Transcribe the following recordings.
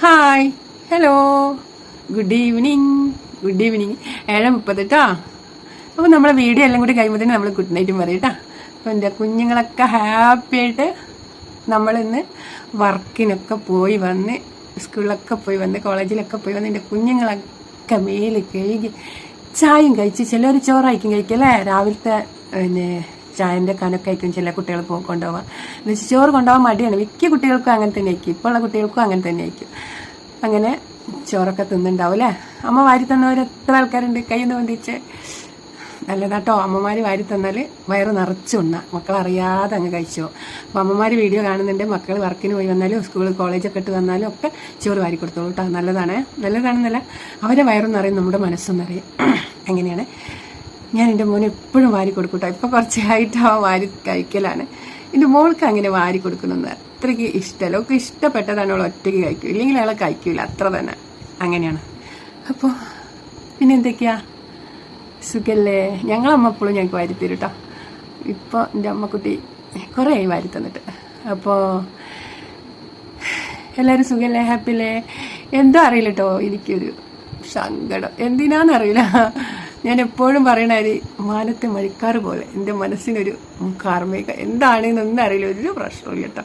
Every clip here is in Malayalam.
Hi hello good evening good evening ഏഴ് മുപ്പത് കേട്ടോ അപ്പോൾ നമ്മളെ വീഡിയോ എല്ലാം കൂടി കഴിയുമ്പോൾ തന്നെ നമ്മൾ ഗുഡ് നൈറ്റും പറയും കേട്ടോ അപ്പോൾ എന്റെ കുഞ്ഞുങ്ങളൊക്കെ ഹാപ്പി ആയിട്ട് നമ്മളിന്ന് വർക്കിനൊക്കെ പോയി വന്ന് സ്കൂളിലൊക്കെ പോയി വന്ന് കോളേജിലൊക്കെ പോയി വന്ന് എന്റെ കുഞ്ഞുങ്ങളൊക്കെ മേൽ കഴുകി ചായയും കഴിച്ച് ചിലർ ചോറായിരിക്കും കഴിക്കല്ലേ രാവിലത്തെ പിന്നെ ചായന്റെ കനൊക്കെ ആയിരിക്കും ചില കുട്ടികൾ പോ കൊണ്ടുപോകാൻ എന്ന് വെച്ചാൽ ചോറ് കൊണ്ടുപോകാൻ മടിയാണ്. മിക്ക കുട്ടികൾക്കും അങ്ങനെ തന്നെ ആയിരിക്കും. ഇപ്പോൾ ഉള്ള കുട്ടികൾക്കും അങ്ങനെ തന്നെ ആയിരിക്കും. അങ്ങനെ ചോറൊക്കെ തിന്നുണ്ടാവും അല്ലേ? അമ്മ വാരി തന്നവർ എത്ര ആൾക്കാരുണ്ട്? നിന്ന് വന്നിച്ച് നല്ലതാട്ടോ. അമ്മമാർ വാരി തന്നാൽ വയറ് നിറച്ചുണ്ണ മക്കൾ അറിയാതെ അങ്ങ് കഴിച്ചോ. അപ്പോൾ അമ്മമാർ വീഡിയോ കാണുന്നുണ്ട്. മക്കൾ വർക്കിന് പോയി വന്നാലും സ്കൂൾ കോളേജൊക്കെ ഇട്ട് വന്നാലും ഒക്കെ ചോറ് വാരി കൊടുത്തോളൂ കേട്ടോ നല്ലതാണ്. നല്ലതാണെന്നല്ല. അവരെ വയറും നിറയും നമ്മുടെ മനസ്സും നിറയും. ഞാൻ എന്റെ മോന് എപ്പോഴും വാരി കൊടുക്കും ഇപ്പം കുറച്ചായിട്ട് ആ വാരി കഴിക്കലാണ്. എന്റെ മോൾക്ക് അങ്ങനെ വാരി കൊടുക്കണമെന്ന് അത്രയ്ക്ക് ഇഷ്ടമല്ല ഒക്കെ ഇഷ്ടപ്പെട്ടതാണ് അവൾ ഒറ്റയ്ക്ക് കഴിക്കും. ഇല്ലെങ്കിൽ അയാളെ കഴിക്കില്ല അത്ര തന്നെ. അങ്ങനെയാണ്. അപ്പോൾ പിന്നെ എന്തൊക്കെയാ? സുഖല്ലേ? ഞങ്ങളമ്മ എപ്പോഴും ഞങ്ങൾക്ക് വാരി തരും കേട്ടോ ഇപ്പോൾ എന്റെ അമ്മക്കുട്ടി കുറേ ആയി വാരി തന്നിട്ട്. അപ്പോൾ എല്ലാവരും സുഖല്ലേ? ഹാപ്പിയല്ലേ? എന്തോ അറിയില്ല കേട്ടോ എനിക്കൊരു സങ്കടം. എന്തിനാന്നറിയില്ല. ഞാൻ എപ്പോഴും പറയണ ഒരു മാനത്തെ മഴിക്കാറ് പോലെ എന്റെ മനസ്സിനൊരു കാർമിക. എന്താണെന്നൊന്നും അറിയില്ല ഒരു പ്രശ്നമില്ല കേട്ടോ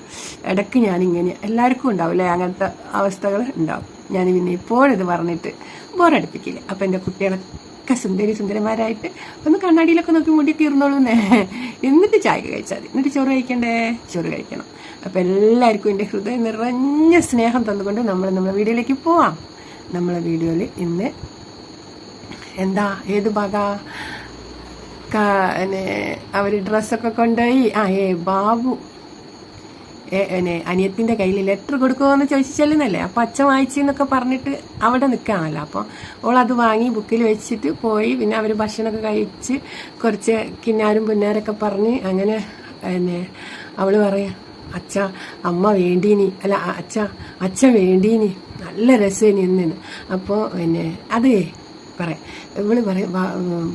ഇടയ്ക്ക് ഞാനിങ്ങനെ എല്ലാവർക്കും ഉണ്ടാവില്ലേ അങ്ങനത്തെ അവസ്ഥകൾ ഉണ്ടാവും. ഞാൻ പിന്നെ ഇപ്പോഴിത് പറഞ്ഞിട്ട് ബോറടിപ്പിക്കില്ല. അപ്പം എന്റെ കുട്ടികളൊക്കെ സുന്ദരി സുന്ദരന്മാരായിട്ട് ഒന്ന് കണ്ണാടിയിലൊക്കെ നോക്കി മുടി തീർന്നോളൂ എന്നിട്ട് ചായ കഴിച്ചാൽ മതി. എന്നിട്ട് ചോറ് കഴിക്കണ്ടേ? ചോറ് കഴിക്കണം. അപ്പം എല്ലാവർക്കും എന്റെ ഹൃദയം നിറഞ്ഞ സ്നേഹം തന്നുകൊണ്ട് നമ്മൾ നമ്മുടെ വീഡിയോയിലേക്ക് പോവാം. നമ്മളെ വീഡിയോയിൽ ഇന്ന് എന്താ ഏത് ഭാഗ അവർ ഡ്രസ്സൊക്കെ കൊണ്ടുപോയി. ആ ഏ ബാബു. അനിയത്തിന്റെ കയ്യിൽ ലെറ്റർ കൊടുക്കുമോന്ന് ചോദിച്ചു ചെല്ലുന്നല്ലേ അപ്പൊ അച്ഛൻ വായിച്ചു എന്നൊക്കെ പറഞ്ഞിട്ട് അവിടെ നിൽക്കാണല്ലോ അപ്പോൾ ഓൾ അത് വാങ്ങി ബുക്കിൽ വെച്ചിട്ട് പോയി. പിന്നെ അവർ ഭക്ഷണമൊക്കെ കഴിച്ച് കുറച്ച് കിന്നാരും പിന്നാരൊക്കെ പറഞ്ഞ് അങ്ങനെ പിന്നെ അവൾ പറയാ അച്ഛ അമ്മ വേണ്ടീനി. അല്ല അച്ഛ അച്ഛൻ വേണ്ടീനി. നല്ല രസേനി എന്നു അപ്പോൾ പിന്നെ അതേ പറയാം. ഇവൾ പറയും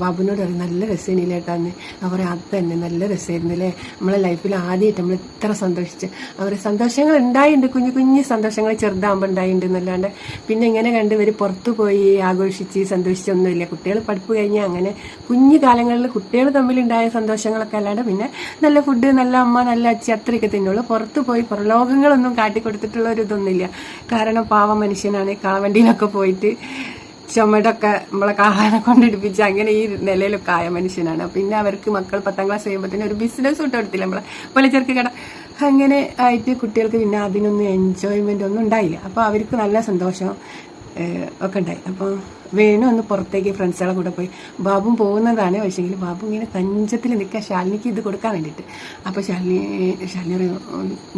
ബാബുവിനോട് പറയും നല്ല രസേനില്ലേട്ടാന്ന് അവർ അത് തന്നെ നല്ല രസമായിരുന്നില്ലേ നമ്മളെ ലൈഫിൽ ആദ്യമായിട്ട് നമ്മൾ ഇത്ര സന്തോഷിച്ച് അവർ സന്തോഷങ്ങൾ ഉണ്ടായിട്ടുണ്ട് കുഞ്ഞു കുഞ്ഞു സന്തോഷങ്ങൾ ചെറുതാകുമ്പോൾ ഉണ്ടായിട്ടുണ്ട് എന്നല്ലാണ്ട്. പിന്നെ ഇങ്ങനെ കണ്ട് ഇവർ പുറത്തു പോയി ആഘോഷിച്ച് സന്തോഷിച്ചൊന്നുമില്ല കുട്ടികൾ പഠിപ്പ് കഴിഞ്ഞാൽ അങ്ങനെ കുഞ്ഞു കാലങ്ങളിൽ കുട്ടികൾ തമ്മിലുണ്ടായ സന്തോഷങ്ങളൊക്കെ അല്ലാണ്ട് പിന്നെ നല്ല ഫുഡ് നല്ല അമ്മ നല്ല അച്ഛ അത്രയൊക്കെ തന്നെയുള്ളൂ പുറത്തു പോയി പുറലോകങ്ങളൊന്നും കാട്ടിക്കൊടുത്തിട്ടുള്ള ഒരു ഇതൊന്നുമില്ല. കാരണം പാവ മനുഷ്യനാണ് കാവണ്ടിയിലൊക്കെ പോയിട്ട് ചുമടൊക്കെ നമ്മളെ കാളാനെ കൊണ്ടിടിപ്പിച്ച് അങ്ങനെ ഈ നിലയിലൊക്കെ ആയ മനുഷ്യനാണ്. പിന്നെ അവർക്ക് മക്കൾ പത്താം ക്ലാസ് കഴിയുമ്പോൾ ഒരു ബിസിനസ് ഇട്ട് കൊടുത്തില്ല. നമ്മളെ പലചരക്ക് കട അങ്ങനെ ആയിട്ട് കുട്ടികൾക്ക് പിന്നെ അതിനൊന്നും എൻജോയ്മെന്റ് ഒന്നും ഉണ്ടായില്ല. അപ്പോൾ അവർക്ക് നല്ല സന്തോഷം. ഒക്കെ ഉണ്ടായി അപ്പോൾ വേണു ഒന്ന് പുറത്തേക്ക് ഫ്രണ്ട്സുകളെ കൂടെ പോയി. ബാബും പോകുന്നതാണ് പക്ഷേങ്കിൽ ബാബു ഇങ്ങനെ തഞ്ചത്തിൽ നിൽക്കുക ശാലിനിക്ക് ഇത് കൊടുക്കാൻ വേണ്ടിയിട്ട്. അപ്പോൾ ശാലിനി ശാലിനി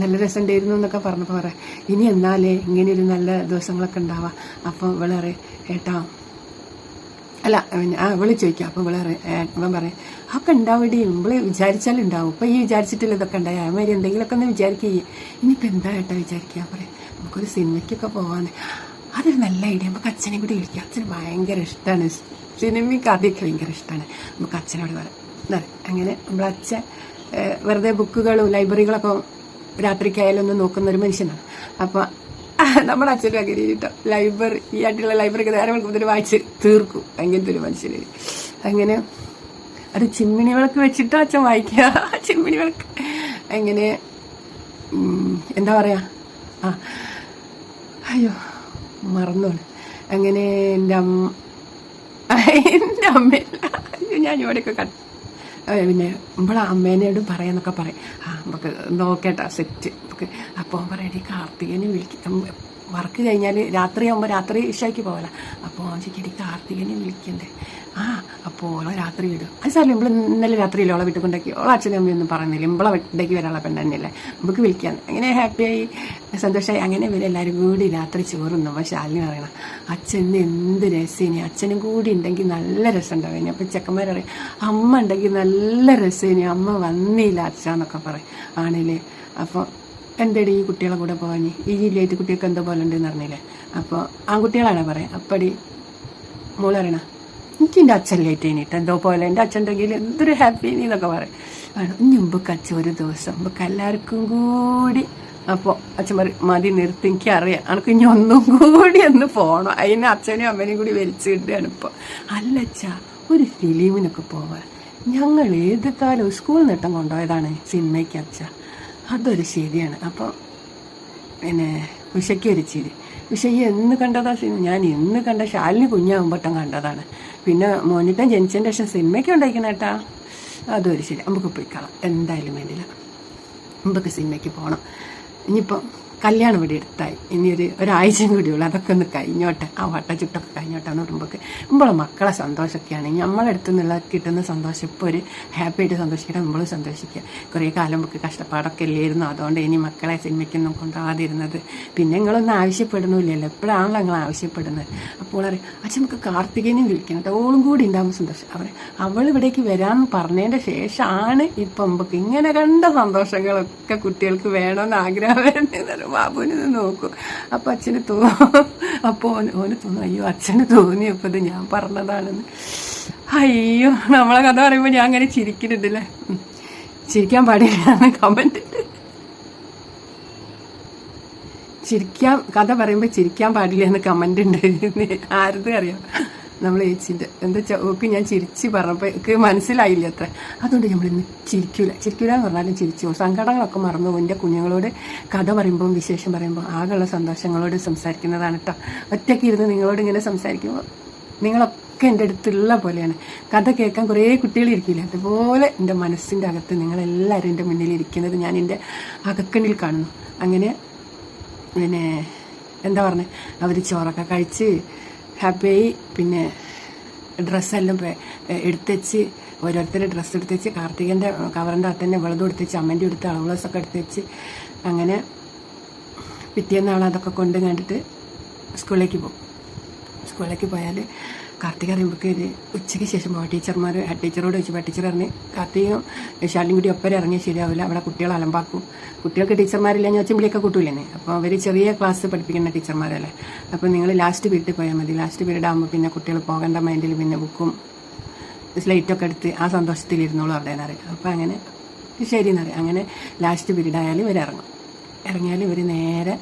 നല്ല രസമുണ്ടായിരുന്നു എന്നൊക്കെ പറഞ്ഞപ്പോൾ പറയാം. ഇനി എന്നാലേ ഇങ്ങനെ ഒരു നല്ല ദിവസങ്ങളൊക്കെ ഉണ്ടാവാം. അപ്പോൾ ഇവളെ ഏട്ടാ അല്ല ആ വിളി ചോദിക്കാം. അപ്പോൾ ഇവളെ ഇവൻ പറയും ഒക്കെ ഉണ്ടാവടി. ഇവൾ വിചാരിച്ചാലുണ്ടാവും ഇപ്പം ഈ വിചാരിച്ചിട്ടില്ല ഇതൊക്കെ ഉണ്ടായി? അമ്മേരി എന്തെങ്കിലുമൊക്കെ ഒന്ന് വിചാരിക്കുക ഇനിയിപ്പോൾ എന്താ ഏട്ടാ വിചാരിക്കുക പറയാം നമുക്കൊരു സിനിമയ്ക്കൊക്കെ പോകാന്ന് അതൊരു നല്ല ഐഡിയ നമുക്ക് അച്ഛനെ കൂടി വിളിക്കാം. അച്ഛന് ഭയങ്കര ഇഷ്ടമാണ് സിനിമയ്ക്ക് ആദ്യമൊക്കെ ഭയങ്കര ഇഷ്ടമാണ് നമുക്ക് അച്ഛനോട് പറയാം. അങ്ങനെ നമ്മളെ അച്ഛൻ വെറുതെ ബുക്കുകളും ലൈബ്രറികളൊക്കെ രാത്രിക്കായാലും ഒന്ന് നോക്കുന്ന ഒരു മനുഷ്യനാണ്. അപ്പോൾ നമ്മുടെ അച്ഛനും അങ്ങനെ കേട്ടോ ലൈബ്രറി ഈ ആയിട്ടുള്ള ലൈബ്രറിക്ക് നേരം മുതൽ വായിച്ച് തീർക്കും. അങ്ങനത്തെ ഒരു മനുഷ്യന് അങ്ങനെ അത് ചിമ്മിണി വിളക്ക് വെച്ചിട്ട് അച്ഛൻ വായിക്കുക ചിമ്മിണി വിളക്ക് അങ്ങനെ എന്താ പറയുക ആ അയ്യോ. മറന്നോൾ. അങ്ങനെ എന്റെ അമ്മ എന്റെ അമ്മയില്ല. ഞാൻ ഇവിടെയൊക്കെ കണ്ടു. പിന്നെ നമ്മളെ അമ്മേനോട് പറയാന്നൊക്കെ പറയും. ആ നമുക്ക് നോക്കേട്ടാ സെറ്റ്. നമുക്ക് അപ്പോൾ പറയടി കാർത്തികനെ വിളിക്കും. വർക്ക് കഴിഞ്ഞാൽ രാത്രിയാകുമ്പോൾ രാത്രി ഇഷയ്ക്ക് പോകല അപ്പോൾ ചോദിക്കടി കാർത്തികനെ വിളിക്കണ്ടേ. ആ അപ്പോൾ ഓളെ രാത്രി വിടും. അത് സാറില്ല നമ്മൾ ഇന്നലെ രാത്രിയില്ല ഓളെ വീട്ടിൽ കൊണ്ടാക്കി. ഓളെ അച്ഛനും അമ്മയൊന്നും പറഞ്ഞില്ല ഇമ്പളെ വീട്ടിലേക്ക് വരാനുള്ള പെണ്ണ് തന്നെയല്ലേ. നമുക്ക് വിളിക്കാൻ അങ്ങനെ ഹാപ്പിയായി? സന്തോഷമായി അങ്ങനെ വരും എല്ലാവരും കൂടി രാത്രി ചോറുന്നു അപ്പോൾ ശാലിനി പറയണം അച്ഛന് എന്ത് രസേനി? അച്ഛനും കൂടി ഉണ്ടെങ്കിൽ നല്ല രസം ഉണ്ടാവേനി അപ്പം ചെക്കന്മാർ പറയും അമ്മ ഉണ്ടെങ്കിൽ നല്ല രസേനി. അമ്മ വന്നില്ല അച്ഛന്നൊക്കെ പറയും. ആണല്ലേ? അപ്പോൾ എന്തടി ഈ കുട്ടികളെ കൂടെ പോകാൻ? ഈ ജില്ലയിലത്തെ കുട്ടികൾക്ക് എന്തോ പോലെ ഉണ്ടെന്ന് പറഞ്ഞില്ലേ അപ്പോൾ ആൺകുട്ടികളാണ് പറയാം? അപ്പടി. മോളറിയണ എനിക്ക് എന്റെ അച്ഛൻ ലേറ്റ് കഴിഞ്ഞിട്ട് എന്തോ പോലെ? എന്റെ അച്ഛൻ ഉണ്ടെങ്കിൽ എന്തൊരു ഹാപ്പി എന്നൊക്കെ പറയും. ആണ് ഇനി മുമ്പൊക്കെ അച്ഛൻ ഒരു ദിവസം മുമ്പൊക്കെ എല്ലാവർക്കും കൂടി. അപ്പോൾ അച്ഛൻ പറയും മതി നിർത്തി എനിക്ക് അറിയാം എനിക്ക് ഇനി ഒന്നും കൂടി ഒന്ന് പോകണം അതിന് അച്ഛനും അമ്മനെയും കൂടി വലിച്ചു കിട്ടുകയാണ് ഇപ്പോൾ അല്ല അച്ഛാ ഒരു ഫിലിമിനൊക്കെ പോവാൻ ഞങ്ങൾ ഏത് കാലവും സ്കൂളിൽ നിട്ടം കൊണ്ടുപോയതാണ്? സിനിമയ്ക്ക് അച്ഛ. അതൊരു ശരിയാണ് അപ്പോൾ പിന്നെ ഉഷയ്ക്ക് ഒരു ചിരി ഉഷ ഈ എന്ന് കണ്ടതാ സിനിമ. ഞാൻ ഇന്ന് കണ്ട ശാലിനി കുഞ്ഞാകുമ്പോട്ടം കണ്ടതാണ്. പിന്നെ മോനിട്ടൻ ജനിച്ചതിന്റെ ശേഷം സിനിമയ്ക്ക് ഉണ്ടായിക്കണ കേട്ടാ അതൊരു ശരി നമുക്ക് പോയിക്കളാം എന്തായാലും വേണ്ടില്ല. നമുക്ക് സിനിമയ്ക്ക് പോകണം ഇനിയിപ്പം കല്യാണം ഇവിടെ എടുത്തായി. ഇനി ഒരു ഒരാഴ്ചയും കൂടിയുള്ളൂ അതൊക്കെ ഒന്ന് കഴിഞ്ഞോട്ടെ. ആ വട്ട ചുട്ടൊക്കെ കഴിഞ്ഞോട്ടെ എന്ന് പറയുമ്പോൾ നമ്മളെ മക്കളെ സന്തോഷമൊക്കെയാണ്. നമ്മളെ അടുത്ത് നിന്നുള്ള കിട്ടുന്ന സന്തോഷം ഇപ്പോൾ ഒരു ഹാപ്പി ആയിട്ട് സന്തോഷിക്കട്ടെ. നമ്മളും സന്തോഷിക്കുക. കുറേ കാലം നമുക്ക് കഷ്ടപ്പാടൊക്കെ ഇല്ലായിരുന്നു. അതുകൊണ്ട് ഇനി മക്കളെ സിനിമയ്ക്കൊന്നും കൊണ്ടുപോകാതിരുന്നത്. പിന്നെ നിങ്ങളൊന്നും ആവശ്യപ്പെടുന്നില്ലല്ലോ. എപ്പോഴാണല്ലോ നിങ്ങൾ ആവശ്യപ്പെടുന്നത്? അപ്പോൾ അറിയാം അച്ഛൻ നമുക്ക് കാർത്തികേനെയും വിളിക്കണം ഓളും കൂടി ഉണ്ടാകുമ്പോൾ സന്തോഷം. അവർ അവൾ ഇവിടേക്ക് വരാമെന്ന് പറഞ്ഞതിന്റെ ശേഷമാണ് ഇപ്പം നമുക്ക് ഇങ്ങനെ കണ്ട സന്തോഷങ്ങളൊക്കെ കുട്ടികൾക്ക് വേണമെന്ന് ആഗ്രഹം വരുന്നത്. ബാബുവിന് നോക്കും. അപ്പം അച്ഛന് തോന്നും അപ്പോൾ ഓന് തോന്നും അയ്യോ അച്ഛന് തോന്നിയപ്പോൾ ഇത് ഞാൻ പറഞ്ഞതാണെന്ന്. അയ്യോ നമ്മളെ കഥ പറയുമ്പോൾ ഞാൻ അങ്ങനെ ചിരിക്കുന്നുണ്ടല്ലേ. ചിരിക്കാൻ പാടില്ല കമന്റ് ചിരിക്കാൻ കഥ പറയുമ്പോൾ ചിരിക്കാൻ പാടില്ല എന്ന് കമന്റ് ഉണ്ട് ആരത് അറിയാം? നമ്മൾ ചേച്ചിന്റെ എന്താ വെച്ചാൽ ഓക്ക് ഞാൻ ചിരിച്ച് പറഞ്ഞപ്പോൾ എനിക്ക് മനസ്സിലായില്ല അത്ര. അതുകൊണ്ട് നമ്മളിന്ന് ചിരിക്കൂല ചിരിക്കൂല. എന്ന് പറഞ്ഞാലും ചിരിച്ചു. സങ്കടങ്ങളൊക്കെ മറന്നു. എന്റെ കുഞ്ഞുങ്ങളോട് കഥ പറയുമ്പോൾ വിശേഷം പറയുമ്പോൾ ആകെയുള്ള സന്തോഷങ്ങളോട് സംസാരിക്കുന്നതാണ് കേട്ടോ ഒറ്റയ്ക്ക് ഇരുന്ന് നിങ്ങളോട് ഇങ്ങനെ സംസാരിക്കുമ്പോൾ നിങ്ങളൊക്കെ എന്റെ അടുത്തുള്ള പോലെയാണ്. കഥ കേൾക്കാൻ കുറേ കുട്ടികളിരിക്കില്ല അതുപോലെ എന്റെ മനസ്സിന്റെ അകത്ത് നിങ്ങളെല്ലാവരും എന്റെ മുന്നിൽ ഇരിക്കുന്നത് ഞാൻ എന്റെ അകക്കണ്ണിൽ കാണുന്നു. അങ്ങനെ പിന്നെ എന്താ പറഞ്ഞത് അവർ ചോറൊക്കെ കഴിച്ച് ഹാപ്പിയായി പിന്നെ ഡ്രസ്സെല്ലാം എടുത്തുവെച്ച് ഓരോരുത്തരുടെ ഡ്രസ്സ് എടുത്തുവെച്ച് കാർത്തികന്റെ കവറിന്റെ അകത്ത് തന്നെ വെള്ളം എടുത്തുവെച്ച് അമ്മന്റെ എടുത്ത് അളവുകളൊക്കെ എടുത്തുവെച്ച് അങ്ങനെ പിറ്റേന്നാളതൊക്കെ കൊണ്ട് കണ്ടിട്ട് സ്കൂളിലേക്ക് പോകും. സ്കൂളിലേക്ക് പോയാൽ കാർത്തിക ഒരു ഉച്ചയ്ക്ക് ശേഷം പോകാം ടീച്ചർമാർ ഹെഡ് ടീച്ചറോട് ചോദിച്ചു ടീച്ചർ പറഞ്ഞ് കാർത്തികയും ശാലിനും കൂടി ഒപ്പം ഇറങ്ങി ശരിയാവില്ല അവിടെ കുട്ടികൾ അലമ്പാക്കും. കുട്ടികൾക്ക് ടീച്ചർമാരില്ല വെച്ചാൽ വിളിയൊക്കെ കൂട്ടൂലേ അപ്പോൾ അവർ ചെറിയ ക്ലാസ് പഠിപ്പിക്കുന്ന ടീച്ചർമാരല്ലേ. അപ്പോൾ നിങ്ങൾ ലാസ്റ്റ് പീരീഡിൽ പോയാൽ മതി. ലാസ്റ്റ് പീരീഡ് ആകുമ്പോൾ പിന്നെ കുട്ടികൾ പോകേണ്ട മൈൻഡിൽ പിന്നെ ബുക്കും സ്ലൈറ്റൊക്കെ എടുത്ത് ആ സന്തോഷത്തിലിരുന്നോളൂ അവിടെ എന്നറിയാം അപ്പോൾ അങ്ങനെ ശരി എന്നറിയാം അങ്ങനെ ലാസ്റ്റ് പീരീഡ് ആയാലും ഇവർ ഇറങ്ങും. ഇറങ്ങിയാൽ ഇവർ നേരെ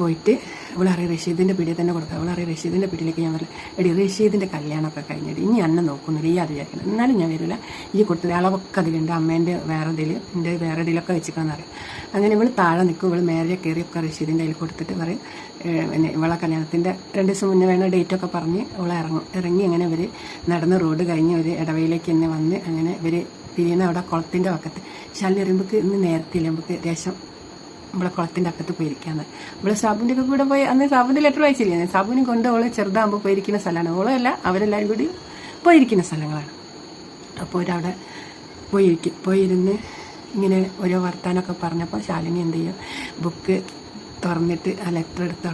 പോയിട്ട് അവളറിയ റഷീദിന്റെ പിടിയിൽ തന്നെ കൊടുക്കുക. അവളറിയ റഷീദിന്റെ പിടിയിലേക്ക് ഞാൻ വരില്ല എടി റഷീദിന്റെ കല്യാണമൊക്കെ കഴിഞ്ഞിട്ട് ഇനി അന്നെ നോക്കുന്നില്ല. ഈ അത് വിചാരിക്കണം എന്നാലും ഞാൻ വരില്ല ഈ കൊടുത്തത് അളവൊക്കെ അതിലുണ്ട് അമ്മേന്റെ വേറെ ഇതിൽ എന്റെ വേറെ ഇതിലൊക്കെ വെച്ചിരിക്കണം അറിയാം. അങ്ങനെ ഇവൾ താഴെ നിൽക്കും. ഇവൾ മേലെ ഒക്കെ റഷീദിന്റെ കയ്യിൽ കൊടുത്തിട്ട് പറയും പിന്നെ ഇവളെ കല്യാണത്തിന്റെ രണ്ട് ദിവസം മുന്നേ വേണ ഡേറ്റൊക്കെ പറഞ്ഞ് അവൾ ഇറങ്ങും. ഇറങ്ങി അങ്ങനെ ഇവർ നടന്ന് റോഡ് കഴിഞ്ഞ് ഒരു ഇടവയിലേക്ക് തന്നെ വന്ന് അങ്ങനെ ഇവർ തിരിയുന്ന അവിടെ കുളത്തിന്റെ പക്കത്ത് ശല്യം അറിയുമ്പോൾ ഇന്ന് നേരത്തെ ഇല്ല നമുക്ക് ദേശം നമ്മളെ കുളത്തിന്റെ അക്കത്ത് പോയിരിക്കാന്ന്. നമ്മൾ സാബുവിന്റെ ഒക്കെ കൂടെ പോയി അന്ന് സാബുവിന്റെ ലെറ്റർ വായിച്ചില്ലേ? സാബുവിനെ കൊണ്ട് ഓൾ ചെറുതാകുമ്പോൾ പോയിരിക്കുന്ന സ്ഥലമാണ്. ഓളല്ല അവരെല്ലാവരും കൂടി പോയിരിക്കുന്ന സ്ഥലങ്ങളാണ്. അപ്പോൾ ഒരവിടെ പോയിരിക്കും. പോയിരുന്ന് ഇങ്ങനെ ഓരോ വർത്താനമൊക്കെ പറഞ്ഞപ്പോൾ ശാലിനി എന്ത് ചെയ്യും? ബുക്ക് തുറന്നിട്ട് ആ ലെറ്റർ എടുത്ത്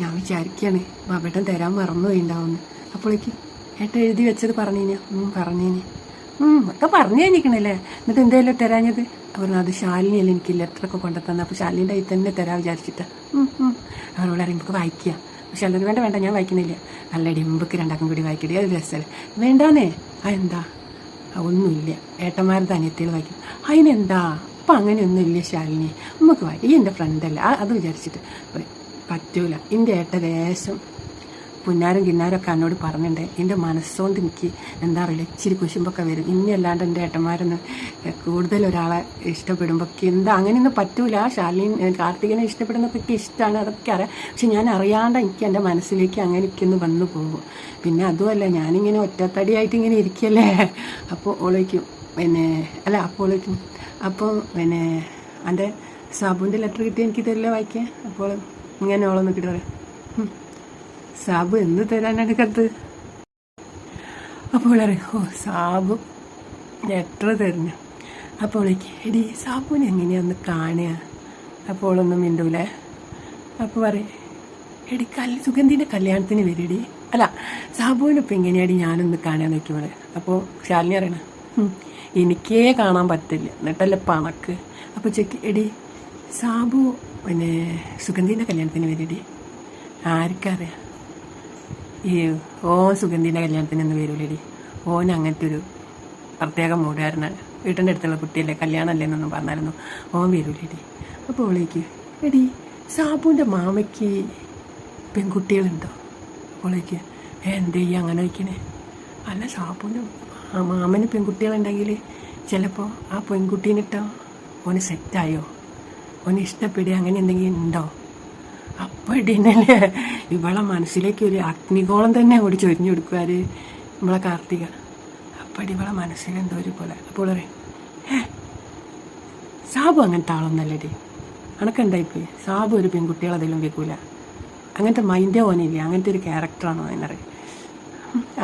ഞാൻ വിചാരിക്കുകയാണ് ബാബേട്ടൻ തരാൻ മറന്നുപോയിണ്ടാവുമെന്ന് അപ്പോഴേക്ക് ഏട്ടൻ എഴുതി വെച്ചത് പറഞ്ഞു കഴിഞ്ഞാൽ പറഞ്ഞു കഴിഞ്ഞാൽ ഒക്കെ പറഞ്ഞു കഴിഞ്ഞിരിക്കണല്ലേ എന്നിട്ട് എന്തായാലും തരാഞ്ഞത്? പറഞ്ഞു അത് ശാലിനിയല്ലേ എനിക്ക് ലെറ്ററൊക്കെ കൊണ്ടു തന്നെ അപ്പോൾ ശാലിന്റെ കയ്യിൽ തന്നെ തരാൻ വിചാരിച്ചിട്ട്. അവരോട് അറിയുമ്പോൾ വായിക്കുക പക്ഷെ അല്ലത് വേണ്ട വേണ്ട ഞാൻ വായിക്കുന്നില്ല. അല്ലടി ഡിമ്പക്ക് രണ്ടാക്കും കൂടി വായിക്കടി. അത് രസമല്ലേ വേണ്ടാന്നേ. ആ, ഒന്നുമില്ല. ഏട്ടന്മാരുടെ അനിയത്തികൾ വായിക്കും. അതിനെന്താ? അപ്പം അങ്ങനെയൊന്നുമില്ല ശാലിനി. നമുക്ക് വായിക്കും ഈ എന്റെ ഫ്രണ്ടല്ല അത് വിചാരിച്ചിട്ട്. പറ്റൂല. എന്റെ ഏട്ട ദേശം പുന്നാരും കിന്നാരും ഒക്കെ എന്നോട് പറഞ്ഞിട്ടുണ്ട് എന്റെ മനസ്സുകൊണ്ട് എനിക്ക് എന്താ പറയുക ഇച്ചിരി കുശുമ്പൊക്കെ വരും. ഇനിയല്ലാണ്ട് എന്റെ ഏട്ടന്മാരൊന്ന് കൂടുതൽ ഒരാളെ ഇഷ്ടപ്പെടുമ്പോൾ എന്താ അങ്ങനെയൊന്നും പറ്റൂല. ഷാലിൻ കാർത്തികനെ ഇഷ്ടപ്പെടുന്നതൊക്കെ ഇഷ്ടമാണ് അതൊക്കെ അറിയാം. പക്ഷെ ഞാൻ അറിയാണ്ട് എനിക്ക് എന്റെ മനസ്സിലേക്ക് അങ്ങനെയൊക്കെ ഒന്ന് വന്നു പോകും. പിന്നെ അതുമല്ല ഞാനിങ്ങനെ ഒറ്റത്തടിയായിട്ട് ഇങ്ങനെ ഇരിക്കല്ലേ? അപ്പോൾ ഓളേക്കും പിന്നെ അല്ല അപ്പോൾ ഓളേക്കും അപ്പോൾ പിന്നെ എന്റെ സാബുവിന്റെ ലെറ്റർ കിട്ടി എനിക്ക് തരില്ല വായിക്കാൻ? അപ്പോൾ ഇങ്ങനെ ഓളെ നോക്കിയിട്ട് പറയാം. "ഉം, സാബു എന്ന് തരാനാണ് കത്ത്. അപ്പോൾ പറയും ഓ സാബു ലെറ്റർ തരുന്നു? അപ്പോൾ എടി സാബുവിനെ എങ്ങനെയാന്ന് കാണുക? അപ്പോൾ ഒന്നും മിണ്ടൂലേ. അപ്പോൾ പറയും എടി കൽ സുഗന്ധിന്റെ കല്യാണത്തിന് വരടി. അല്ല സാബുവിനിപ്പോൾ എങ്ങനെയാടി ഞാനൊന്ന് കാണാൻ നോക്കിയപ്പോൾ അപ്പോൾ ശാലിനി അറിയണം എനിക്കേ കാണാൻ പറ്റില്ല. എന്നിട്ടല്ലേ പണക്ക്? അപ്പോൾ ചെക്ക് എടി സാബു പിന്നെ സുഗന്ധിന്റെ കല്യാണത്തിന് വരടി. ആർക്കറിയാം? ഈ ഓ സുഗന്ധിന്റെ കല്യാണത്തിനൊന്നും വരൂലടി. ഓൻ അങ്ങനത്തെ ഒരു പ്രത്യേക മൂടുകാരനാണ് വീട്ടിന്റെ അടുത്തുള്ള കുട്ടിയല്ലേ കല്യാണമല്ലേ എന്നൊന്നും പറഞ്ഞായിരുന്നു. ഓൻ വരൂലേടി. അപ്പോൾ ഓളേക്ക് എടി സാബുവിന്റെ മാമയ്ക്ക് പെൺകുട്ടികളുണ്ടോ? ഓളേക്ക് എന്തേ ഈ അങ്ങനെ വയ്ക്കണേ? അല്ല സാബുവിന്റെ മാമന് പെൺകുട്ടികളുണ്ടെങ്കിൽ ചിലപ്പോൾ ആ പെൺകുട്ടീനിട്ടോ ഓന് സെറ്റായോ ഓന് ഇഷ്ടപ്പെടുക അങ്ങനെ എന്തെങ്കിലും ഉണ്ടോ? അപ്പോൾ ഇടീനല്ലേ ഇവളെ മനസ്സിലേക്ക് ഒരു അഗ്നികോളം തന്നെ ഓടി ചൊരിഞ്ഞു കൊടുക്കുവാര് നമ്മളെ കാർത്തിക. അപ്പടി ഇവളെ മനസ്സിലെന്തോ ഒരു പോലെ. അപ്പോൾ പറയും സാബു അങ്ങനത്തെ ആളൊന്നല്ലടി. അണക്കെന്തായിപ്പോയി സാബു ഒരു പെൺകുട്ടികൾ അതിലും വെക്കൂല. അങ്ങനത്തെ മൈൻഡേ ഓനില്ല. അങ്ങനത്തെ ഒരു ക്യാരക്ടറാണ് അതിനറിയാം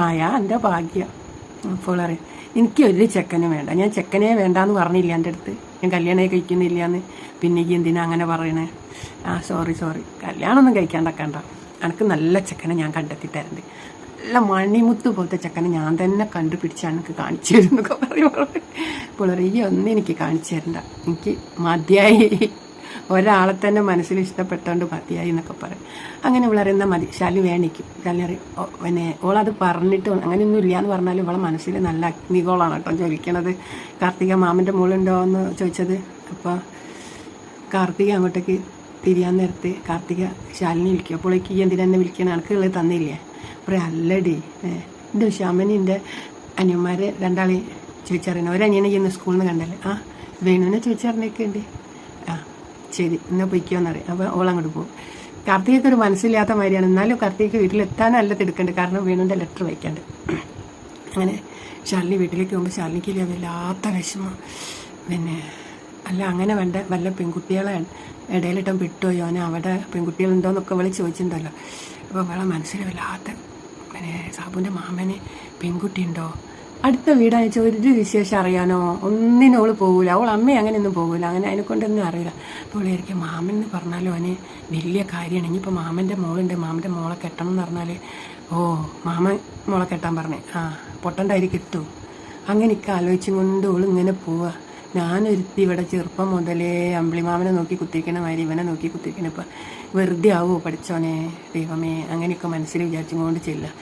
ആയാ എന്റെ ഭാഗ്യം. അപ്പോൾ അറിയാം എനിക്ക് ഒരു ചെക്കനും വേണ്ട. ഞാൻ ചെക്കനെ വേണ്ടാന്ന് പറഞ്ഞില്ല എന്റെ അടുത്ത്. ഞാൻ കല്യാണമായി കഴിക്കുന്നില്ല എന്ന് പിന്നെ ഈ എന്തിനാ അങ്ങനെ പറയണേ? ആ സോറി സോറി കല്യാണമൊന്നും കഴിക്കാണ്ടക്കണ്ട എനിക്ക് നല്ല ചെക്കനെ ഞാൻ കണ്ടെത്തി തരണ്ട് നല്ല മണിമുത്ത് പോലത്തെ ചെക്കനെ ഞാൻ തന്നെ കണ്ടുപിടിച്ചാണ് എനിക്ക് കാണിച്ചു തരുന്നൊക്കെ പറയുമ്പോൾ ഈ ഒന്നും എനിക്ക് കാണിച്ചു തരണ്ട. എനിക്ക് മതിയായി. ഒരാളെ തന്നെ മനസ്സിൽ ഇഷ്ടപ്പെട്ടോണ്ട് മതിയായി എന്നൊക്കെ പറയും. അങ്ങനെ ഇവളറിയുന്ന മതി. ശാലി വേണിക്കും. ശാലി പിന്നെ ഓളത് പറഞ്ഞിട്ട് അങ്ങനെയൊന്നും ഇല്ല എന്ന് പറഞ്ഞാലും ഇവളെ മനസ്സിൽ നല്ല അഗ്നികോളാണ് കേട്ടോ ചോദിക്കണത്. കാർത്തിക മാമന്റെ മോളുണ്ടോ എന്ന് ചോദിച്ചത്. അപ്പോൾ കാർത്തിക അങ്ങോട്ടേക്ക് തിരിയാൻ നേരത്ത് കാർത്തിക ശാലിനി വിളിക്കും. അപ്പോഴേക്ക് ഈ എന്തിനാ വിളിക്കണം? എനിക്കുള്ളത് തന്നില്ലേ? അപ്പോൾ അല്ലടി. എന്റെ ശ്യാമനിന്റെ അനിയന്മാരെ രണ്ടാളെ ചോദിച്ചറിയണം. ഒരനിയനെ ഇന്ന് സ്കൂളിൽ നിന്ന് കണ്ടല്ലേ? ആ വേണുവിനെ ചോദിച്ചറിഞ്ഞൊക്കെ ഉണ്ട് ആ ശരി എന്നാൽ പൊയ്ക്കോന്നറിയാം. അപ്പോൾ ഓൾ അങ്ങോട്ട് പോകും. കാർത്തികയ്ക്ക് ഒരു മനസ്സില്ലാത്ത മാതിരിയാണ്. എന്നാലും കാർത്തികയ്ക്ക് വീട്ടിലെത്താനല്ല തിടുക്കേണ്ടത് കാരണം വേണുവിന്റെ ലെറ്റർ വയ്ക്കാണ്ട്. അങ്ങനെ ശാലിനി വീട്ടിലേക്ക് പോകുമ്പോൾ ശാലിനിക്ക് ഇല്ലാത്ത വിഷമം. പിന്നെ അല്ല അങ്ങനെ വേണ്ട വല്ല പെൺകുട്ടികളെ ഇടയിലിട്ടും വിട്ടുപോയോ അവനെ അവിടെ പെൺകുട്ടികളുണ്ടോയെന്നൊക്കെ വിളി ചോദിച്ചിട്ടുണ്ടല്ലോ. അപ്പോൾ അവളെ മനസ്സിൽ വല്ലാത്ത പിന്നെ സാബുവിന്റെ മാമന് പെൺകുട്ടിയുണ്ടോ? അടുത്ത വീടാണ് വെച്ചാൽ ഒരു വിശേഷം അറിയാനോ? ഒന്നിനും അവൾ പോകില്ല അവൾ അമ്മ അങ്ങനെയൊന്നും പോകില്ല അങ്ങനെ അതിനെ കൊണ്ടൊന്നും അറിയില്ല. അപ്പോൾ ഇവിടെ മാമൻ എന്ന് പറഞ്ഞാലും അവന് വലിയ കാര്യമാണ്. ഇനിയിപ്പോൾ മാമന്റെ മോളുണ്ട്. മാമന്റെ മോളെ കെട്ടണം എന്ന് പറഞ്ഞാൽ ഓ മാമൻ മോളെ കെട്ടാൻ പറഞ്ഞേ. ആ പൊട്ടണ്ടായിരിക്കും കിട്ടൂ. അങ്ങനെയൊക്കെ ആലോചിച്ചും കൊണ്ട് ഓൾ ഇങ്ങനെ പോവാ. ഞാനൊരുത്തി ഇവിടെ ചെറുപ്പം മുതലേ അമ്പിളിമാമനെ നോക്കി കുത്തിക്കണ മാതിരി ഇവനെ നോക്കി കുത്തിക്കണ ഇപ്പം വെറുതെ ആവുമോ പഠിച്ചോനെ ദൈവമേ അങ്ങനെയൊക്കെ മനസ്സിൽ വിചാരിച്ചും കൊണ്ട് ചെല്ലുക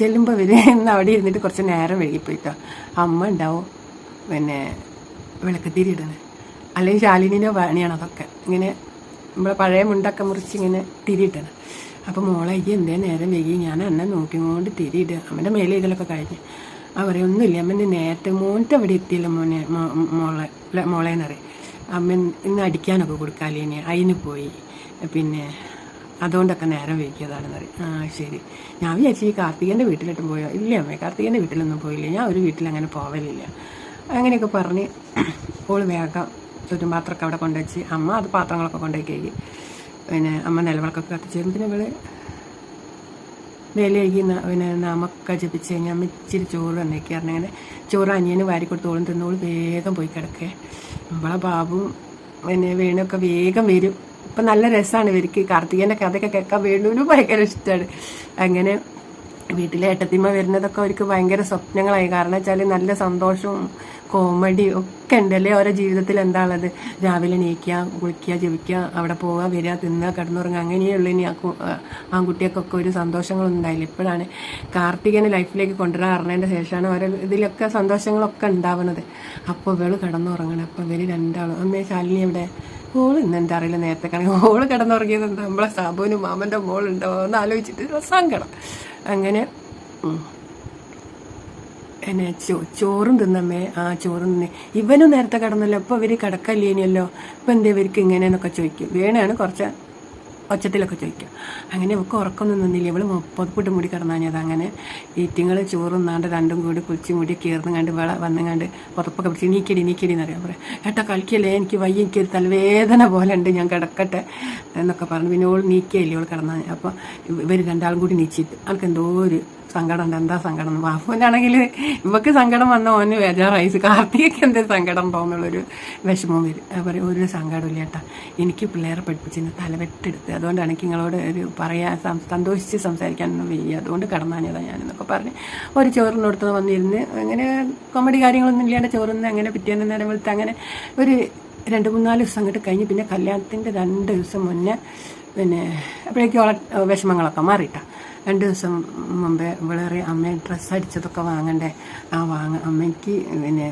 ചെല്ലുമ്പോൾ ഇന്ന് അവിടെ ഇരുന്നിട്ട് കുറച്ച് നേരം വൈകിപ്പോയിട്ടോ. അമ്മ ഉണ്ടാവും പിന്നെ വിളക്കത്തിരി ഇടണേ. അല്ലെങ്കിൽ ശാലിനിന്റെ പണിയാണ് അതൊക്കെ. ഇങ്ങനെ നമ്മളെ പഴയ മുണ്ടൊക്കെ മുറിച്ച് ഇങ്ങനെ തിരിയിട്ടണം അപ്പോൾ മോളെ ഈ എന്തേ നേരം വൈകി? ഞാൻ അന്നെ നോക്കിക്കൊണ്ട് തിരിയിടുക അമ്മന്റെ മേലെ ഇതിലൊക്കെ കഴിഞ്ഞ്. ആ ഒന്നുമില്ല. അമ്മന്റെ നേരത്തെ മോന്റെ അവിടെ എത്തിയില്ല മോനെ മോളെ മോളെ മോളേന്ന് പറയും. അമ്മ ഇന്ന് അടിക്കാനൊക്കെ കൊടുക്കാലേനെ അതിന് പോയി. പിന്നെ അതുകൊണ്ടൊക്കെ നേരം വൈകിയതാണെന്ന് പറയും. ആ ശരി. ഞാൻ വിചാരിച്ചു ഈ കാർത്തികന്റെ വീട്ടിലിട്ടും പോയോ? ഇല്ല അമ്മ കാർത്തികന്റെ വീട്ടിലൊന്നും പോയില്ല. ഞാൻ ഒരു വീട്ടിൽ അങ്ങനെ പോവലില്ല. അങ്ങനെയൊക്കെ പറഞ്ഞ് ഓൾ വേഗം ചുറ്റും പാത്രമൊക്കെ അവിടെ കൊണ്ടുവച്ച് അമ്മ അത് പാത്രങ്ങളൊക്കെ കൊണ്ടുപോയി പിന്നെ അമ്മ നിലവിളക്കൊക്കെ കത്തിച്ചു പിന്നെ ഇവൾ ന- പിന്നെ നാമൊക്കെ ജപിച്ച് കഴിഞ്ഞാൽ ഇച്ചിരി ചോറ് തന്നേക്ക് പറഞ്ഞു അങ്ങനെ ചോറ് അനിയന് വാരി കൊടുത്തോളും തിന്നോളും വേഗം പോയി കിടക്കേ. നമ്മളെ ബാബു പിന്നെ വേണൊക്കെ വേഗം വരും. ഇപ്പം നല്ല രസമാണ് ഇവർക്ക്. കാർത്തികേന്റെ കഥയൊക്കെ കേൾക്കാൻ വേണുവിനും ഭയങ്കര ഇഷ്ടമാണ് അങ്ങനെ വീട്ടിലെ ഏട്ടത്തിമ്മ വരുന്നതൊക്കെ അവർക്ക് ഭയങ്കര സ്വപ്നങ്ങളായി. കാരണം വെച്ചാൽ നല്ല സന്തോഷവും കോമഡിയും ഒക്കെ ഉണ്ടല്ലേ? ഓരോ ജീവിതത്തിൽ എന്താ ഉള്ളത് രാവിലെ നീക്കുക കുളിക്കുക ജപിക്കുക അവിടെ പോവുക വരിക തിന്നുക കിടന്നുറങ്ങുക. അങ്ങനെയുള്ള ഇനി ആ കുട്ടിയൊക്കെ ഒരു സന്തോഷങ്ങളൊന്നും ഉണ്ടായില്ല ഇപ്പോഴാണ് കാർത്തികനെ ലൈഫിലേക്ക് കൊണ്ടുവരാൻ അറിഞ്ഞതിന്റെ ശേഷമാണ് ഓരോ ഇതിലൊക്കെ സന്തോഷങ്ങളൊക്കെ ഉണ്ടാവുന്നത്. അപ്പോൾ ഇവൾ കിടന്നുറങ്ങണം. അപ്പോൾ ഇവർ രണ്ടാളും അമ്മേ ശാലിനി എവിടെ? ഓൾ ഇന്ന് എന്താ അറിയില്ല നേരത്തെ കണക്ക്. ഓൾ കിടന്നുറങ്ങിയത് എന്താ? നമ്മളെ സാബുവിനും മാമന്റെ മോളുണ്ടോ? എന്ന് ആലോചിച്ചിട്ട് സങ്കടം അങ്ങനെ. എന്നെ ചോ ചോറും തിന്നമ്മേ. ആ ചോറും തിന്നേ. ഇവനും നേരത്തെ കിടന്നല്ലോ. ഇപ്പൊ ഇവർ കിടക്കല്ലേനിയല്ലോ. ഇപ്പൊ എന്താ ഇവർക്ക് ഇങ്ങനെയെന്നൊക്കെ ചോദിക്കും. വേണാണ് കുറച്ച് ഒച്ചത്തിലൊക്കെ ചോദിക്കുക അങ്ങനെ ഇവക്ക് ഉറക്കമൊന്നും നിന്നില്ല. ഇവൾ മുപ്പത് മുടി കിടന്നാഞ്ഞത് അങ്ങനെ ഈറ്റിങ്ങൾ ചോറും നാണ്ട് രണ്ടും കൂടി കുളിച്ച് മുടി കീർന്നും കണ്ട് വിള കണ്ട് പുറപ്പൊക്കെ പിടിച്ച് നീക്കടി നീക്കടി എന്നറിയാൻ പറയാം. ഏട്ടാ കളിക്കല്ലേ? എനിക്ക് വയ്യ. എനിക്ക് ഒരു തലവേദന പോലെ ഉണ്ട്. ഞാൻ കിടക്കട്ടെ. എന്നൊക്കെ പറഞ്ഞു. പിന്നെ ഓൾ നീക്കിയല്ലേ? ഓൾ കിടന്നാൽ അപ്പോൾ ഇവർ രണ്ടാളും കൂടി നീച്ചിട്ട് ആൾക്ക് എന്തോ ഒരു സങ്കടം ഉണ്ട്. എന്താ സങ്കടം ബാഫുവിനാണെങ്കിൽ ഇവക്ക് സങ്കടം വന്ന ഓന് ബേജാറായി. കാർത്തികയ്ക്ക് എന്ത് സങ്കടം ഉണ്ടോ എന്നുള്ളൊരു വിഷമം വരും. പറയും ഒരു സങ്കടമില്ല ഏട്ടാ. എനിക്ക് പിള്ളേരെ പഠിപ്പിച്ചിന് തലവെട്ടെടുത്ത് അതുകൊണ്ടാണ് എനിക്ക് നിങ്ങളോട് ഒരു പറയാൻ സന്തോഷിച്ച് സംസാരിക്കാനൊന്നും വയ്യ. അതുകൊണ്ട് കടന്നാഞ്ഞതാ ഞാനെന്നൊക്കെ പറഞ്ഞ് ഒരു ചോറിനടുത്ത് വന്നിരുന്ന് അങ്ങനെ കോമഡി കാര്യങ്ങളൊന്നും ഇല്ലാണ്ട് ചോറിന്ന് അങ്ങനെ പിറ്റേന്ന് നേരം വെളുത്ത് അങ്ങനെ ഒരു രണ്ട് മൂന്നാൽ ദിവസം അങ്ങോട്ട് കഴിഞ്ഞ് പിന്നെ കല്യാണത്തിന്റെ രണ്ട് ദിവസം മുന്നേ പിന്നെ അപ്പോഴേക്കും ഓളെ വിഷമങ്ങളൊക്കെ മാറിയിട്ടാ. രണ്ട് ദിവസം മുമ്പേ വളരെ അമ്മയെ ഡ്രസ്സ് അടിച്ചതൊക്കെ വാങ്ങണ്ടേ? ആ വാങ്ങ. അമ്മയ്ക്ക് പിന്നെ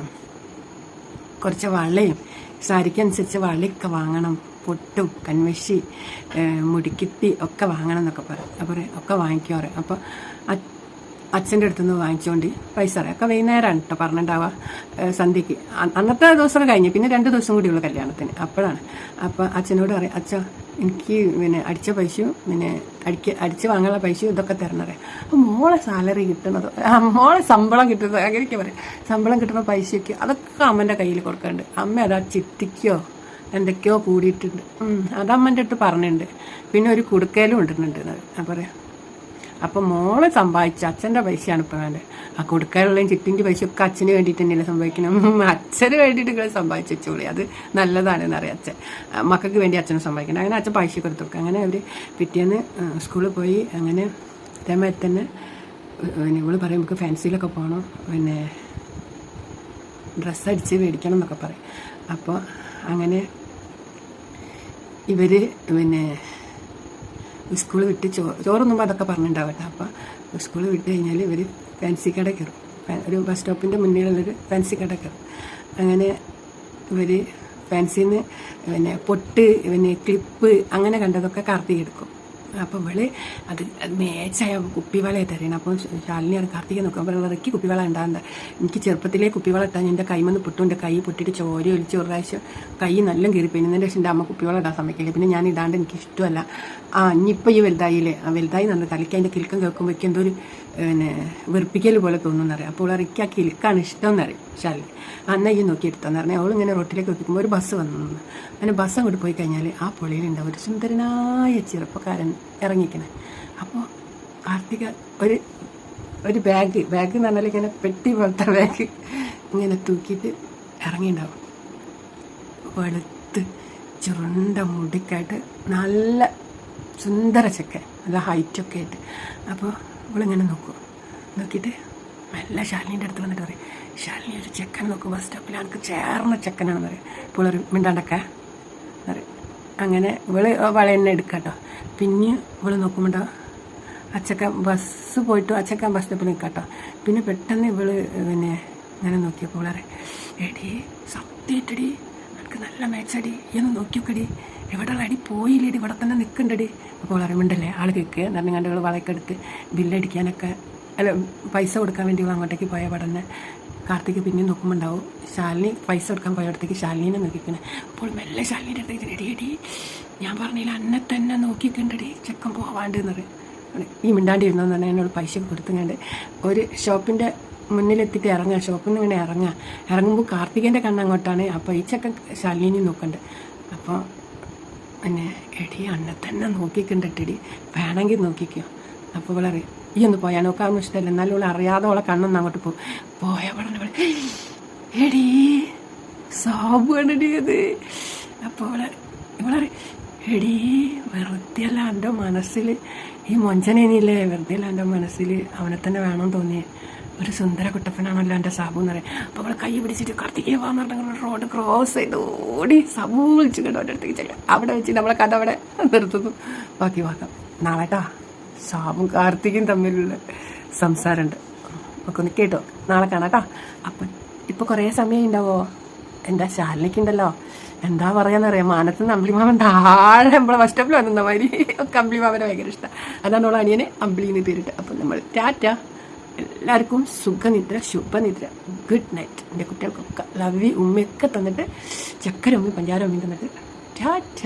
കുറച്ച് വളയും സാരിക്കനുസരിച്ച് വളയൊക്കെ വാങ്ങണം. പൊട്ടും കൺവശി മുടിക്കിത്തി ഒക്കെ വാങ്ങണം എന്നൊക്കെ പറയും അപ്പോൾ ഒക്കെ വാങ്ങിക്കാറ് അപ്പോൾ അച്ഛന്റെ അടുത്തുനിന്ന് വാങ്ങിച്ചുകൊണ്ട് പൈസ ഒക്കെ വൈകുന്നേരമാണ് കേട്ടോ പറഞ്ഞിട്ടുണ്ടാവുക സന്ധ്യയ്ക്ക്. അന്നത്തെ ദിവസം കഴിഞ്ഞ് പിന്നെ രണ്ട് ദിവസം കൂടിയുള്ള കല്യാണത്തിന്. അപ്പോഴാണ്. അപ്പോൾ അച്ഛനോട് പറയാം അച്ഛ എനിക്ക് പിന്നെ അടിച്ച പൈസയും പിന്നെ അടിക്ക അടിച്ച് വാങ്ങാനുള്ള പൈസയും ഇതൊക്കെ തരണറേ അപ്പം മോളെ സാലറി കിട്ടുന്നത് മോളെ ശമ്പളം കിട്ടുന്നത് അങ്ങനെയൊക്കെ പറയാം. ശമ്പളം കിട്ടുന്ന പൈസയൊക്കെ അതൊക്കെ അമ്മന്റെ കയ്യിൽ കൊടുക്കാറുണ്ട്. അമ്മ അതാ ചിട്ടിക്കോ എന്തൊക്കെയോ കൂടിയിട്ടുണ്ട്. അതമ്മന്റെ അടുത്ത് പറഞ്ഞിട്ടുണ്ട്. പിന്നെ ഒരു കുടുക്കയിലും ഇട്ടിട്ടുണ്ട് ഞാൻ പറയാം. അപ്പം മോളെ സമ്പാദിച്ച അച്ഛന്റെ പൈസയാണ് ഇപ്പം വേണ്ടത്. ആ കൊടുക്കാനുള്ളതും ചിറ്റിന്റെ പൈസ ഒക്കെ അച്ഛന് വേണ്ടിയിട്ട് തന്നെയല്ലേ സമ്പാദിക്കണം. അച്ഛന് വേണ്ടിയിട്ട് നിങ്ങൾ സമ്പാദിച്ചു വെച്ചോളി. അത് നല്ലതാണെന്ന് അറിയാം അച്ഛൻ. മക്കൾക്ക് വേണ്ടി അച്ഛനെ സമ്പാദിക്കണം. അങ്ങനെ അച്ഛൻ പൈസ കൊടുത്തു അങ്ങനെ അവർ പിറ്റേന്ന് സ്കൂളിൽ പോയി അങ്ങനെ ഇതേമാതിരി തന്നെ പിന്നെ ഇവൾ പറയും നമുക്ക് ഫാൻസിയിലൊക്കെ പോകണം പിന്നെ ഡ്രസ്സ് അടിച്ച് മേടിക്കണം എന്നൊക്കെ പറയും. അപ്പോൾ അങ്ങനെ ഇവർ പിന്നെ സ്കൂൾ വിട്ട് ചോ ചോറൊന്നുമ്പോൾ അതൊക്കെ പറഞ്ഞിട്ടുണ്ടാവട്ടെ അപ്പോൾ സ്കൂൾ വിട്ട് കഴിഞ്ഞാൽ ഇവർ ഫാൻസി കട കയറും. ഒരു ബസ് സ്റ്റോപ്പിന്റെ മുന്നിലുള്ളൊരു ഫാൻസി കട കയറും. അങ്ങനെ ഇവർ ഫാൻസിന്ന് പിന്നെ പൊട്ട് പിന്നെ ക്ലിപ്പ് അങ്ങനെ കണ്ടതൊക്കെ കാർത്തിക എടുക്കും. അപ്പോൾ ഇവൾ അത് മേച്ചായ കുപ്പിവളയെ തരണം. അപ്പോൾ ശാലിനി കാർത്തിക നോക്കും അപ്പോൾ ഇറക്കി കുപ്പിവള ഉണ്ടാകുന്നത് എനിക്ക് ചെറുപ്പത്തിലേ കുപ്പിവള ഇട്ടാൽ എന്റെ കൈമന്ന് പൊട്ടും. എന്റെ കൈ പൊട്ടിയിട്ട് ചോര ഒലിച്ച് ഒരു പ്രാവശ്യം കൈ നല്ല കീറി പിന്നെ ശേഷം എന്റെ അമ്മ കുപ്പിവള ഇടാൻ സമ്മതിക്കില്ല. പിന്നെ ഞാൻ ഇടാണ്ട് എനിക്ക് ഇഷ്ടമല്ല ആ ഇനിയിപ്പോൾ ഈ വലുതായില്ലേ? ആ വലുതായി നല്ല തലയ്ക്ക് അതിന്റെ കിൽക്കം കേൾക്കുമ്പോഴേക്കും എന്തോ ഒരു പിന്നെ വെറുപ്പിക്കൽ പോലെ തോന്നുന്നു തോന്നുന്നറിയാം. അപ്പോൾ ഇറക്കി ആ കിൽക്കാണ് ഇഷ്ടം എന്നറിയും ശാലിനി അന്ന ഈ നോക്കി എടുത്തോന്ന് പറഞ്ഞാൽ അവൾ ഇങ്ങനെ റോട്ടിലേക്ക് നോക്കിക്കുമ്പോൾ ഒരു ബസ് വന്നു. അങ്ങനെ ബസ് അങ്ങോട്ട് പോയി കഴിഞ്ഞാൽ ആ പുഴയിലുണ്ടാവും ഒരു സുന്ദരനായ ചെറുപ്പക്കാരൻ ഇറങ്ങിക്കണേ. അപ്പോൾ കാർത്തിക ഒരു ഒരു ബാഗ് ബാഗ് എന്ന് പറഞ്ഞാൽ ഇങ്ങനെ പെട്ടി പോലത്തെ ബാഗ് ഇങ്ങനെ തൂക്കിയിട്ട് ഇറങ്ങിയിട്ടുണ്ടാവും വെളുത്ത് ചുരുണ്ട മുടിക്കായിട്ട് നല്ല സുന്ദര ചെക്കൻ നല്ല ഹൈറ്റൊക്കെ ആയിട്ട്. അപ്പോൾ ഇവളിങ്ങനെ നോക്കും നോക്കിയിട്ട് മെല്ലെ ശാലിനിന്റെ അടുത്ത് വന്നിട്ട് പറയും ശാലിനി ഒരു ചെക്കൻ നോക്കും ബസ് സ്റ്റോപ്പിൽ എനിക്ക് ചേർന്ന ചെക്കനാണെന്ന് പറയും. ഇപ്പോൾ ഒരു മിണ്ടാണ്ടൊക്കെ. പറയും. അങ്ങനെ ഇവൾ വള തന്നെ എടുക്കാട്ടോ പിന്നെ ഇവൾ നോക്കുമ്പോണ്ടോ അച്ചക്ക ബസ് പോയിട്ട് അച്ചക്ക ബസ് സ്റ്റോപ്പിൽ നിൽക്കാട്ടോ പിന്നെ പെട്ടെന്ന് ഇവൾ പിന്നെ ഇങ്ങനെ നോക്കിയപ്പോൾ വളരെ എടി സത്യമായിട്ടടി എനിക്ക് നല്ല മാച്ചടി എന്ന് നോക്കിയോക്കടി. എവിടെ അടി പോയില്ലേടി ഇവിടെ തന്നെ നിൽക്കണ്ടടി അപ്പോൾ അറിവുണ്ടല്ലേ ആൾ കേൾക്ക് എന്ന് കണ്ട് ഇവൾ വളക്കെടുത്ത് ബില്ലടിക്കാനൊക്കെ അല്ല പൈസ കൊടുക്കാൻ വേണ്ടി അങ്ങോട്ടേക്ക് പോയ പടന്നെ കാർത്തിക് പിന്നെയും നോക്കുമ്പോണ്ടാവും ശാലിനി പൈസ കൊടുക്കാൻ പോയടത്തേക്ക് ശാലിനിനെ നോക്കിക്കണേ. അപ്പോൾ മെല്ലെ ശാലിനിന്റെ അടുത്തേക്ക് റെഡിയടി ഞാൻ പറഞ്ഞില്ല അന്നെ തന്നെ നോക്കിക്കണ്ടടി ചെക്കൻ പോവാണ്ട് എന്ന് പറയും ഈ മിണ്ടാണ്ടി ഇരുന്നെന്ന് പറഞ്ഞാൽ എന്നോട് പൈസ കൊടുത്തുകൊണ്ട് ഒരു ഷോപ്പിന്റെ മുന്നിലെത്തിയിട്ട് ഇറങ്ങുക ഷോപ്പിൽ നിന്ന് ഇങ്ങനെ ഇറങ്ങുക ഇറങ്ങുമ്പോൾ കാർത്തികേന്റെ കണ്ണങ്ങോട്ടാണ് അപ്പോൾ ഈ ചെക്കൻ ശാലിനി നോക്കണ്ട്. അപ്പോൾ പിന്നെ എടി അന്നെ തന്നെ നോക്കിക്കണ്ടിട്ടടി വേണമെങ്കിൽ നോക്കിക്കോ. അപ്പോൾ ഇവിടെ അറിയാം ഈ ഒന്ന് പോയാൽ നോക്കാമെന്ന് ഇഷ്ടമല്ല എന്നാലും ഇവിടെ അറിയാതെ അവളെ കണ്ണൊന്നും അങ്ങോട്ട് പോകും. പോയ ഇവിടെ എടി സാബുവാണെടി അത് അപ്പോൾ ഇവിടെ എടി വെറുതെ അല്ല എന്റെ മനസ്സിൽ ഈ മൊഞ്ചനേനില്ലേ വെറുതെ അല്ല എന്റെ മനസ്സിൽ അവനെ തന്നെ വേണം തോന്നിയേ. ഒരു സുന്ദര കുട്ടപ്പനാണല്ലോ എന്റെ സാബു എന്ന് പറയാം അപ്പോൾ അവളെ കൈ പിടിച്ചിട്ട് കാർത്തികേ വാന്ന് പറഞ്ഞ റോഡ് ക്രോസ് ചെയ്ത് ഓടി സബു വിളിച്ചു കേട്ടോ അവന്റെ അടുത്തേക്ക് ചെല്ലാം അവിടെ വെച്ച് നമ്മളെ കഥ അവിടെ നിർത്തുന്നു. ബാക്കി വാക്കാം. നാളെ കേട്ടോ സാബും കാർത്തികയും തമ്മിലുള്ള സംസാരമുണ്ട്. ഒക്കെ ഒന്ന് കേട്ടോ. നാളെ കാണാം കേട്ടോ അപ്പം ഇപ്പോൾ കുറേ സമയം ഉണ്ടാവോ? എന്താ ശാലിനിക്കുണ്ടല്ലോ എന്താ പറയാന്നറിയാം മാനത്ത് അമ്പിളിമാമൻ താഴെ നമ്മളെ ബസ് സ്റ്റോപ്പിൽ വന്ന മാതിരി. ഒക്കെ അമ്പിളിമാമനെ ഭയങ്കര ഇഷ്ടം. അതാണ് അവളെ അനിയനെ അമ്പിളിന്ന് പേരിട്ട്. അപ്പം നമ്മൾ ടാറ്റ. എല്ലാവർക്കും സുഖനിദ്ര ശുഭനിദ്ര ഗുഡ് നൈറ്റ് എന്റെ കുട്ടികൾക്കൊക്കെ. ലവി ഉമ്മയൊക്കെ തന്നിട്ട് ചക്കര ഉമ്മി പഞ്ചാര തന്നിട്ട്. ടാറ്റ